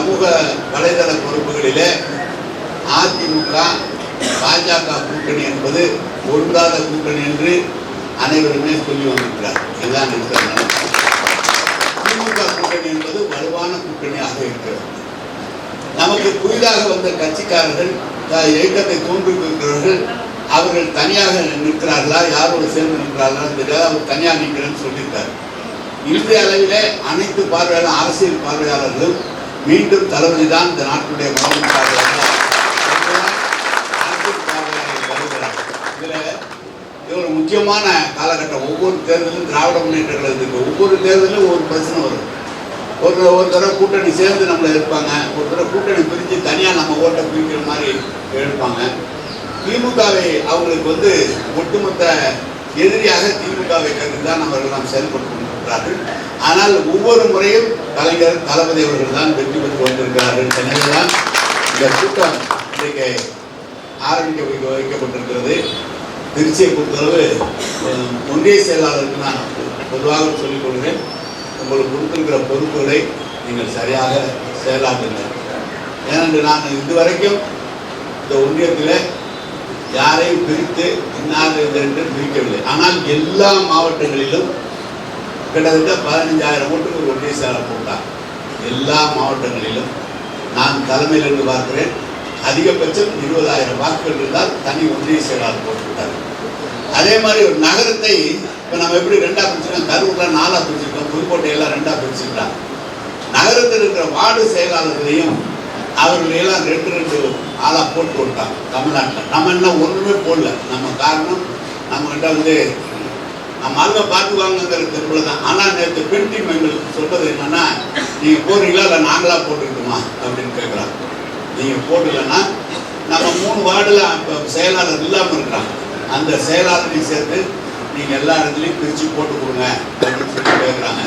சமூக வலைதள பொறுப்புகளிலே அதிமுக பாஜக கூட்டணி என்பது பொருந்தாத கூட்டணி என்று அனைவருமே சொல்லி வந்திருக்கிறார். இதுதான் இருக்கிற திமுக கூட்டணி என்பது வலுவான கூட்டணியாக இருக்கிறது. நமக்கு புதிதாக வந்த கட்சிக்காரர்கள் இயக்கத்தை தோன்றிருக்கிறவர்கள் அவர்கள் தனியாக நிற்கிறார்களா யாரோடு சேர்ந்து நிற்கிறார்களா தெரியாது அவர் தனியாக நிற்கிறேன்னு சொல்லியிருக்காரு. இன்றைய அளவிலே அனைத்து பார்வையாளர் அரசியல் பார்வையாளர்களும் மீண்டும் தளபதி தான் இந்த நாட்டுடைய முதல் பார்வையாளர் ஒரு முக்கியமான காலகட்டம். ஒவ்வொரு தேர்தலும் திராவிட முன்னேற்ற கழகத்துக்கு ஒவ்வொரு தேர்தலும் ஒவ்வொரு பிரச்சனை வரும். ஒரு ஒரு தடவை கூட்டணி சேர்ந்து நம்மளை இருப்பாங்க ஒரு தடவை கூட்டணி பிரிஞ்சு தனியாக நம்ம ஓட்டை பிரிக்கிற மாதிரி எடுப்பாங்க திமுகவை அவங்களுக்கு வந்து ஒட்டுமொத்த எதிரியாக திமுகவை கருதி தான் அவர்கள் நாம் செயல்படுத்தணும். கொண்டிருக்கிறார்கள் ஆனால் ஒவ்வொரு முறையும் கலைஞர் தளபதி அவர்கள் தான் வெற்றி பெற்று வந்திருக்கிறார்கள் எனவே தான் இந்த கூட்டம் இன்றைக்கு ஆரம்பிக்க வைக்கப்பட்டிருக்கிறது. திருச்சியை பொறுத்தளவு ஒன்றிய செயலாளருக்கு நான் பொதுவாக சொல்லிக் கொள்கிறேன். உங்களுக்கு கொடுத்திருக்கிற பொறுப்புகளை நீங்கள் சரியாக செயலாற்றுங்கள். ஏனென்று நான் இதுவரைக்கும் இந்த ஒன்றியத்தில் யாரையும் பிரித்து இன்னார் என்று பிரிக்கவில்லை. ஆனால் எல்லா மாவட்டங்களிலும் கிட்டத்தட்ட பதினஞ்சாயிரம் ஓட்டுக்கு ஒரு ஒன்றிய போட்டார் எல்லா மாவட்டங்களிலும் நான் தலைமையில் இருந்து பார்க்கிறேன். அதிகபட்சம் இருபதாயிரம் வாக்குகள் இருந்தால் தனி ஒன்றிய செயலாளர் போட்டுவிட்டார் அதே மாதிரி ஒரு நகரத்தை இப்போ நம்ம எப்படி ரெண்டாக பிரிச்சிருக்கோம் கரூரில் நாலாக பிரிச்சிருக்கோம் புதுக்கோட்டையெல்லாம் ரெண்டாக ரெண்டா பிரிச்சிருக்காங்க நகரத்தில் இருக்கிற வார்டு செயலாளர்களையும் அவர்களையெல்லாம் ரெண்டு ரெண்டு ஆளாக போட்டு விட்டாங்க. தமிழ்நாட்டில். நம்ம என்ன ஒன்றுமே போடல. நம்ம காரணம் நம்மகிட்ட வந்து நம்ம ஆளுங்க பார்த்துக்குவாங்கிற திருப்பல தான். ஆனால் நேற்று பெண் டீம் எங்களுக்கு சொல்றது என்னன்னா நீங்கள் போடுறீங்களா இல்லை நாங்களாக போட்டுக்கிட்டுமா? அப்படின்னு கேட்குறாங்க நீங்கள் போடலைன்னா நம்ம மூணு வார்டில் இப்போ செயலாளர் இல்லாமல் இருக்கிறாங்க. அந்த செயலாளரையும் சேர்த்து நீங்கள் எல்லா இடத்துலையும் பிரித்து போட்டு கொடுங்க அப்படின்னு சொல்லி கேட்குறாங்க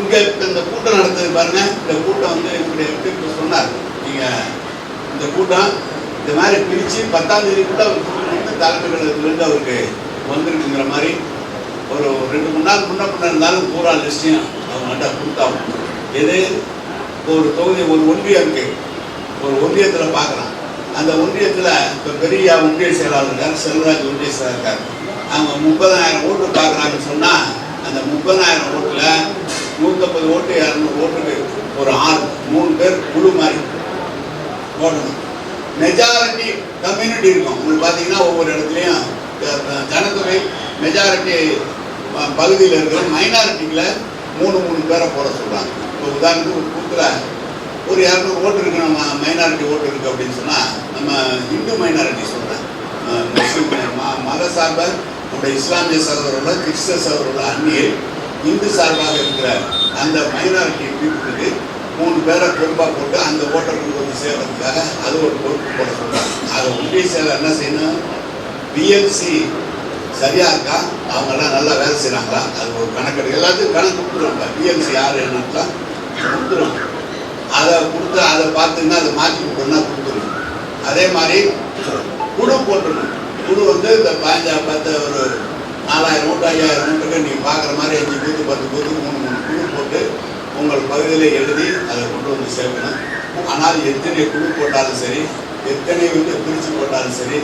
இங்கே இந்த கூட்டம் நடந்தது பாருங்க. இந்த கூட்டம் வந்து இப்படி எப்படி சொன்னார்? நீங்கள் இந்த கூட்டம் இந்த மாதிரி பிரித்து பத்தாம் தேதி கூட கூட்டணி தலைமைகளிலிருந்து அவருக்கு வந்திருக்குங்கிற மாதிரி ஒரு ரெண்டு மூணு நாள் முன்ன பின்ன இருந்தாலும் பூரா லிஸ்டையும் அவங்கள்ட்ட கொடுத்தாங்க. எது? இப்போ ஒரு தொகுதி ஒரு ஒன்றியம் இருக்கு. ஒரு ஒன்றியத்தில் பார்க்குறான் அந்த ஒன்றியத்தில் இப்போ பெரிய ஒன்றிய செயலாளர் இருக்கார் செல்வராஜ் ஒன்றிய செயலாளர் இருக்கார். அவங்க முப்பதாயிரம் ஓட்டு பார்க்குறாங்கன்னு சொன்னால் அந்த முப்பதாயிரம் ஓட்டில் நூற்றம்பது ஓட்டு இரநூறு ஓட்டுக்கு ஒரு ஆறு மூணு பேர் குழு மாதிரி போடணும் மெஜாரிட்டி கம்யூனிட்டி இருக்கும். உங்களுக்கு பார்த்தீங்கன்னா ஒவ்வொரு இடத்துலையும் ஜனத்தொகை மெஜாரிட்டி பகுதியில் இருக்கிற மைனாரிட்டியில் மூணு மூணு பேரை போட சொல்கிறாங்க இப்போ உதாரணத்துக்கு ஒரு கூத்தில் ஒரு இரநூறு ஓட்டு இருக்கு நம்ம மைனாரிட்டி ஓட்டு இருக்கு அப்படின்னு சொன்னால் நம்ம இந்து மைனாரிட்டி சொல்கிறேன் முஸ்லீம் ம- மத சார்பாக நம்முடைய இஸ்லாமிய சகோதரோட கிறிஸ்தவ சகோதரோட அந்நியர் இந்து சார்பாக இருக்கிற அந்த மைனாரிட்டி பீப்புளுக்கு மூணு பேரை பொறுப்பாக போட்டு அந்த ஓட்டர்களுக்கு வந்து சேர்றதுக்காக அது ஒரு பொறுப்பு போட சொல்கிறாங்க அதை ஒன்றிய செயலர் என்ன செய்யணும்? பிஎல்சி சரியா இருக்கா? அவங்கெல்லாம் நல்லா வேலை செய்கிறாங்களா அது ஒரு கணக்கெடு. எல்லாத்துக்கும் கணக்கு கொடுத்துருவாங்க. பிஎம்சி யார் என்னலாம் கொடுத்துருவாங்க. அதை கொடுத்து அதை பார்த்துன்னா அதை மாற்றி கொடுத்தோம்னா கொடுத்துருவோம் அதே மாதிரி குழு போட்டுருணும் குழு வந்து இந்த பாஞ்சா பத்து ஒரு நாலாயிரம் ஓட்டு ஐயாயிரம் ஓட்டுக்கு நீங்கள் பார்க்குற மாதிரி அஞ்சு பூத்து பத்து பூத்து மூணு மூணு குழு போட்டு உங்கள் பகுதியில் எழுதி அதை கொண்டு வந்து சேர்க்கணும். ஆனால் எத்தனை குழு போட்டாலும் சரி எத்தனை வந்து பிரித்து போட்டாலும் சரி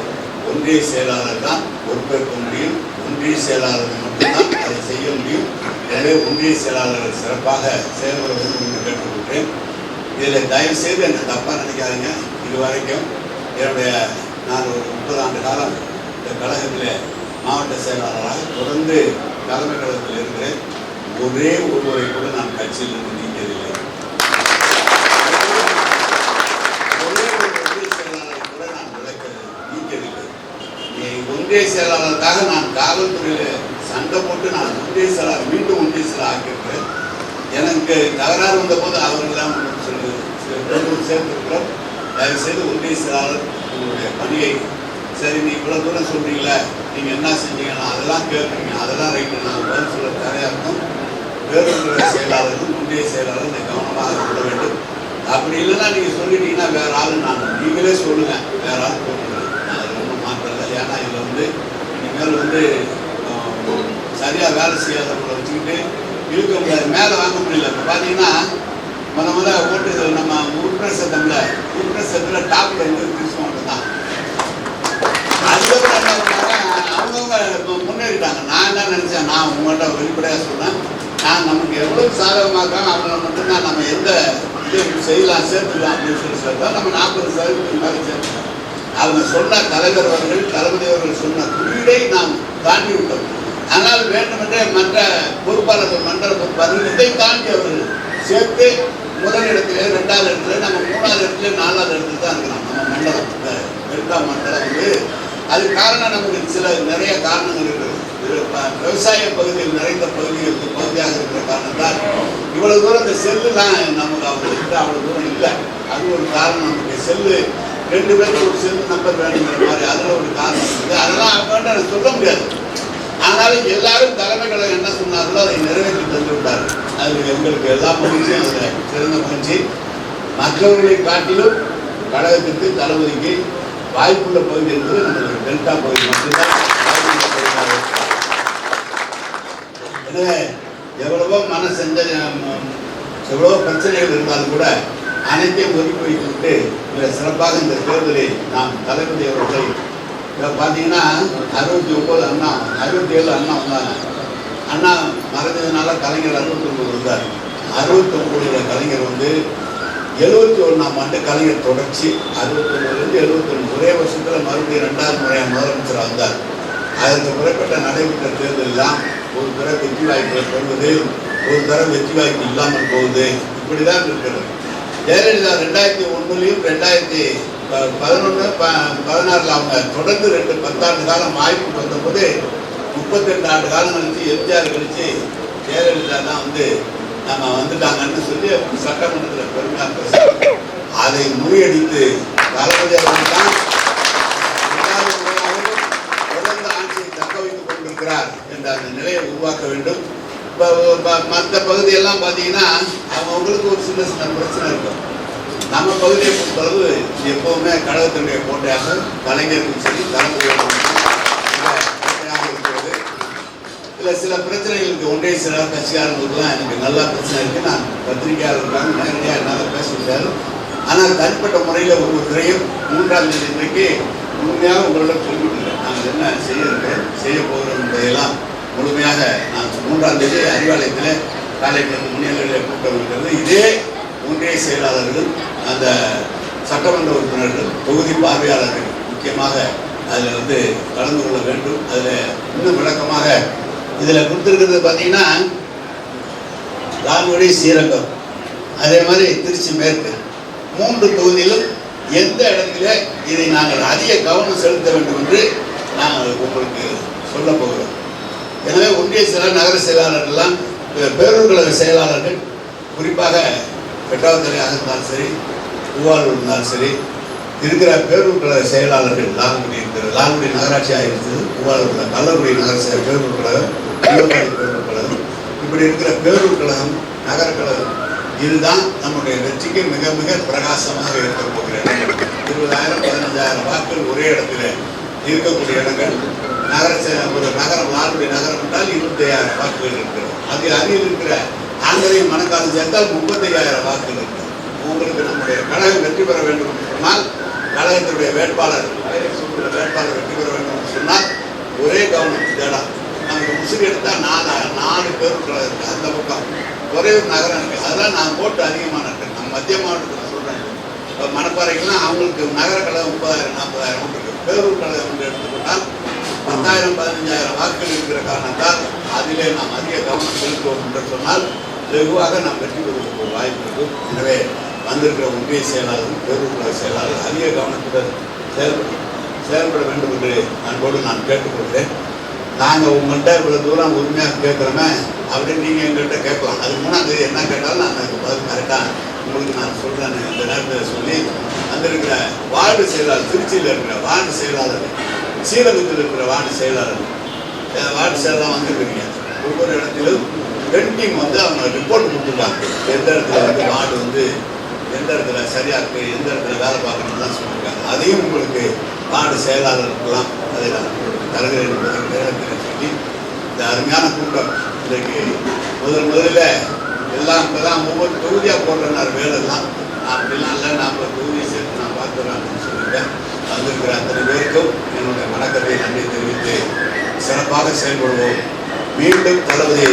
ஒன்றிய செயலாளர் தான் பொறுப்பேற்க முடியும். ஒன்றிய செயலாளர் மட்டும்தான் அதை செய்ய முடியும். எனவே ஒன்றிய செயலாளர் சிறப்பாக செயல்பட வேண்டும் என்று கேட்டுக்கொள்கிறேன். இதில் தயவு செய்து என்னை தப்பாக நினைக்காதீங்க. இது வரைக்கும் என்னுடைய நான் ஒரு முப்பது ஆண்டு காலம் இந்த கழகத்தில் மாவட்ட செயலாளராக தொடர்ந்து தலைமை கழகத்தில் இருக்கிறேன். ஒரே ஒருவரை கூட நான் கட்சியிலிருந்து நீக்கியதில்லை ஒரே ஒரு ஒன்றிய செயலாளரை கூட நான் விலக்க நீக்கவில்லை நீ ஒன்றிய செயலாளருக்காக நான் காவல்துறையில் சண்டை போட்டு நான் ஒன்றிய செயலாளர் மீண்டும் ஒன்றிய செயலாளர் ஆக்கியிருக்கிறேன். எனக்கு தகராறு வந்தபோது அவர்களெல்லாம் சொல்லி சேர்த்திருக்கிறோம் தயவு செய்து ஒன்றிய செயலாளர் உங்களுடைய பணியை சரி நீ இவ்வளோ தூரம் சொல்கிறீங்களே நீங்கள் என்ன செஞ்சீங்கன்னா அதெல்லாம் கேட்குறீங்க அதெல்லாம் ரைட்டு நான் பதில் சொல்ல தயாராக இருக்கும். வேறொரு செயலாளரும் ஒன்றிய செயலாளர் இந்த கவனமாக சொல்ல வேண்டும். அப்படி இல்லைன்னா நீங்கள் சொல்லிட்டீங்கன்னா வேற ஆள் நான் நீங்களே சொல்லுங்கள் வேற ஆள் போட்டுருங்க நான் அதில் ஒன்றும் மாற்றம் இல்லை ஏன்னா இதில் வந்து இனிமேல் வந்து சரியாக சரியா வேலை செய்யாதவங்களை வச்சுக்கிட்டு இழுக்க முடியாது மேலே வாங்க முடியல. இப்போ பார்த்தீங்கன்னா முத முத ஓட்டு நம்ம உறுப்பினர் சத்தம்ல உறுப்பினர் சட்டத்தில் டாப்ல இருந்து திருச்சி தான். அதுக்கப்புறம் அவங்கவுங்க முன்னேறிட்டாங்க. நான் என்ன நினைச்சேன்? நான் உங்கள்கிட்ட வெளிப்படையாக சொன்னேன் நான் நமக்கு எவ்வளவு சாதகமாக அவங்கள மட்டும்தான் நம்ம எந்த இது செய்யலாம் சேர்த்துக்கலாம் அப்படின்னு சொல்லி சொல்லிட்டா நம்ம நாற்பது சதவீதத்துக்கு மேலே சேர்த்துக்கலாம். அவங்க சொன்ன தலைவர் அவர்கள் தளபதி அவர்கள் சொன்ன குறியீடை நாம் தாண்டி விட்டோம் ஆனால் வேண்டுமென்றே மற்ற பொறுப்பாளர்கள் மன்ற பொறுப்பாளர்கள் இதை தாண்டி அவர்கள். சேர்த்து முதல் இடத்துல ரெண்டாவது இடத்துல நம்ம மூணாவது இடத்துல நாலாவது இடத்துல தான் இருக்கிறோம். நம்ம மண்டலம் இந்த டெல்டா மண்டலம் வந்து அது காரணம் நமக்கு சில நிறைய காரணங்கள் இருக்குது விவசாய பகுதியில் நிறைந்த பகுதிகளுக்கு பகுதியாக இருக்கிற காரணத்தால் இவ்வளவு தூரம் இந்த செல்லுலாம் நமக்கு அவங்களுக்கு அவ்வளவு தூரம் இல்லை. அது ஒரு காரணம். நமக்கு செல்லு ரெண்டு பேருக்கு ஒரு சின்ன நம்பர் வேணுங்கிற மாதிரி அதில் ஒரு காரணம் இருக்குது அதெல்லாம் அவங்கள்ட்ட சொல்ல முடியாது. ஆனாலும் எல்லாரும் தலைமைகளை என்ன சொன்னார்களோ அதை நிறைவேற்றி தந்து விட்டார். அது எங்களுக்கு எல்லா மகிழ்ச்சியும் அதில் சிறந்த மகிழ்ச்சி. மற்றவர்களை காட்டிலும் கழகத்திற்கு தளபதிக்கு வாய்ப்புள்ள பகுதி என்பது நம்மளுடைய டெல்டா பகுதி மட்டும்தான். எனவே எவ்வளவோ மன செஞ்ச எவ்வளவோ பிரச்சனைகள் இருந்தாலும் கூட அனைத்தையும் ஒதுக்கி வைத்துவிட்டு மிக சிறப்பாக இந்த தேர்தலை நாம் தளபதி அவர்களை பார்த்தீங்கன்னா அறுபத்தி ஒம்பது அண்ணா அறுபத்தி ஏழு அண்ணா வந்தாங்க. அண்ணா மறைஞ்சதுனால கலைஞர் அறுபத்தொம்பது வந்தார். அறுபத்தொம்பதுல கலைஞர் வந்து எழுபத்தி ஒன்றாம் ஆண்டு கலைஞர் தொடர்ச்சி. அறுபத்தொம்பதுலேருந்து எழுபத்தொன்று ஒரே வருஷத்தில் மறுபடியும் ரெண்டாவது முறையாக முதலமைச்சராக வந்தார். அதற்கு புறப்பட்ட நடைபெற்ற தேர்தலெல்லாம் ஒரு தர வெற்றி வாய்ப்புகள் பெறுவது ஒரு தர வெற்றி வாய்ப்பு இல்லாமல் போகுது. இப்படிதான் இருக்கிறது. ஜெயலலிதா ரெண்டாயிரத்தி ஒன்றுலையும் ரெண்டாயிரத்தி பதினொன்று ப பதினாறில் அவங்க தொடர்ந்து ரெண்டு பத்தாண்டு காலம் வாய்ப்பு வந்தபோது முப்பத்தெண்டு ஆண்டு காலம் கழிச்சு எம்ஜிஆர் கழிச்சு ஜெயலலிதா தான் வந்து நம்ம வந்துட்டாங்கன்னு சொல்லி சட்டமன்றத்தில் பெருமையாக பேச அதை முறியடித்து தளபதி அவர்கள் தான் தொடர்ந்து ஆட்சியை தக்க வைத்துக் கொண்டிருக்கிறார் என்ற அந்த நிலையை உருவாக்க வேண்டும். மற்ற பகுதியெல்லாம் பார்த்தீங்கன்னா அவங்களுக்கு ஒரு சின்ன சின்ன பிரச்சனை இருக்கும் நம்ம பகுதியை பொறுத்தளவு எப்பவுமே கழகத்தினுடைய கோட்டையாக கலைஞருக்கும் சரி தலைமுறையாக இருக்கிறது. இதில் சில பிரச்சனைகளுக்கு ஒன்றிய சில கட்சிக்காரங்களுக்குலாம் எனக்கு நல்லா பிரச்சனை இருக்கு. நான் பத்திரிகையாளர் இருக்காங்க நேரடியாக என்னால் பேச முடியாது. ஆனால் தனிப்பட்ட முறையில் ஒவ்வொரு துறையும் மூன்றாம் தேதி இன்றைக்கு முழுமையாக உங்களிடம் சொல்லிவிட்டுருக்கேன் நாங்கள் என்ன செய்ய இருக்கோம் செய்ய போகிறோம் என்பதையெல்லாம் முழுமையாக நான் மூன்றாம் தேதி அறிவாலயத்தில் காலை பத்து முன்னிலையில் கூட்டம் இருக்கிறது. இதே ஒன்றிய செயலாளர்கள் அந்த சட்டமன்ற உறுப்பினர்கள் தொகுதி பார்வையாளர்கள் முக்கியமாக அதில் வந்து கலந்து கொள்ள வேண்டும். அதில் இன்னும் விளக்கமாக இதில் கொடுத்துருக்கிறது பார்த்தீங்கன்னா லால்குடி சீரகம் அதே மாதிரி திருச்சி மேற்கு. மூன்று தொகுதியிலும் எந்த இடத்துல இதை நாங்கள் அதிக கவனம் செலுத்த வேண்டும் என்று நாங்கள் உங்களுக்கு சொல்ல போகிறோம். ஒன்றிய செயலாளர் நகர செயலாளர்கள்லாம் பே- பேரூர் கழக செயலாளர்கள் குறிப்பாக பெட்டாவத்துறையாக இருந்தாலும் சரி பூவாளூர் இருந்தாலும் சரி இருக்கிற பேரூர் கழக செயலாளர்கள் லால்குடி இருக்கிற லால்குடி நகராட்சியாக இருந்தது பூவாளூரில் கள்ளக்குடி நகர செயல் பேரூர் கழகம் விவசாய பேரூர் கழகம். இப்படி இருக்கிற பேரூர் கழகம் நகர கழகம் இதுதான் நம்முடைய வெற்றிக்கு மிக மிக பிரகாசமாக இருக்க போகிற இருபதாயிரம் பதினஞ்சாயிரம் வாக்குகள் ஒரே இடத்துல இருக்கக்கூடிய இடங்கள் நகர ஒரு நகரம் லால்குடி நகரம் என்றால் இருபத்தி ஐயாயிரம் வாக்குகள் இருக்கிறது. அது அருகில் இருக்கிற ஆங்கரையும் மணக்காலம் சேர்த்தால் முப்பத்தி ஐயாயிரம் வாக்குகள் இருக்கிறது. உங்களுக்கு நம்முடைய கழகம் வெற்றி பெற வேண்டும் என்று சொன்னால் கழகத்தினுடைய வேட்பாளர் வேட்பாளர் வெற்றி பெற வேண்டும் என்று சொன்னால் ஒரே கவனம் தேடா நமக்கு முசிறி எடுத்தால் நாலு நாலு பேர் இருக்கு அந்த பக்கம். ஒரே ஒரு நகரம் இருக்குது அதெல்லாம் நான் போட்டு அதிகமான இருக்கு நான் மத்திய மாவட்டத்தில் சொல்கிறேன் இப்போ மணப்பாறைகள்லாம் அவங்களுக்கு நகர கழகம் முப்பதாயிரம் நாற்பதாயிரம் ஓட்டு பேரூர் கழகம் என்று எடுத்துக்கொண்டால் பத்தாயிரம் பதினஞ்சாயிரம் வாக்குகள் இருக்கிற காரணத்தால் அதிலே நாம் அதிக கவனம் செலுத்துவோம் என்று சொன்னால் வெகுவாக நாம் வெற்றி பெறுவதற்கு ஒரு வாய்ப்பு இருக்கும் எனவே வந்திருக்கிற ஒன்றிய செயலாளர் பேரூர் கழக செயலாளர் அதிக கவனத்துடன் செயல்பட செயல்பட வேண்டும் என்று அன்போடு நான் கேட்டுக்கொள்கிறேன். நாங்கள் உங்கள்கிட்ட இவ்வளோ தூரம் உரிமையாக கேட்குறோமே அப்படின்னு நீங்கள் எங்கள்கிட்ட கேட்கலாம். அதுக்கு முன்னாடி என்ன கேட்டாலும் நான் அதுக்கு பதில் கரெக்டாக உங்களுக்கு நான் சொல்கிறேன் இந்த நேரத்தில் சொல்லி அங்கே இருக்கிற வார்டு செயலாளர் திருச்சியில் இருக்கிற வார்டு செயலாளர் சீரகத்தில் இருக்கிற வார்டு செயலாளர் வார்டு செயலாளர் வந்திருக்கிறீங்க ஒவ்வொரு இடத்திலும் பெண்டிங் வந்து அவங்க ரிப்போர்ட் கொடுத்துருக்காங்க. எந்த இடத்துல வந்து வார்டு வந்து எந்த இடத்துல சரியாக இருக்குது எந்த இடத்துல வேலை பார்க்கணும்லாம் சொல்லியிருக்காங்க அதையும் உங்களுக்கு வார்டு செயலாளருக்கெல்லாம் அதை நான் உங்களுக்கு தருகிறேன் என்பதை சொல்லி இந்த அருமையான கூட்டம் இன்றைக்கு முதல் முதல்ல எல்லாம் இப்போ தான் ஒவ்வொரு தொகுதியாக போடுறேன்னாரு வேலைலாம் அப்படிலாம் இல்லை நான் ஒரு தொகுதியை சேர்த்து நான் பார்த்துறேன் அப்படின்னு சொல்லியிருக்கேன் வந்திருக்கிற அத்தனை பேருக்கும் என்னுடைய வணக்கத்தை நன்றி தெரிவித்து சிறப்பாக செயல்படுவோம். மீண்டும் தளபதியை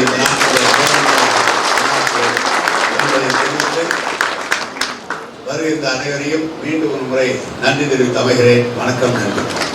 வருகின்ற அனைவரையும் மீண்டும் ஒரு முறை நன்றி தெரிவித்து அமைகிறேன். வணக்கம் நன்றி.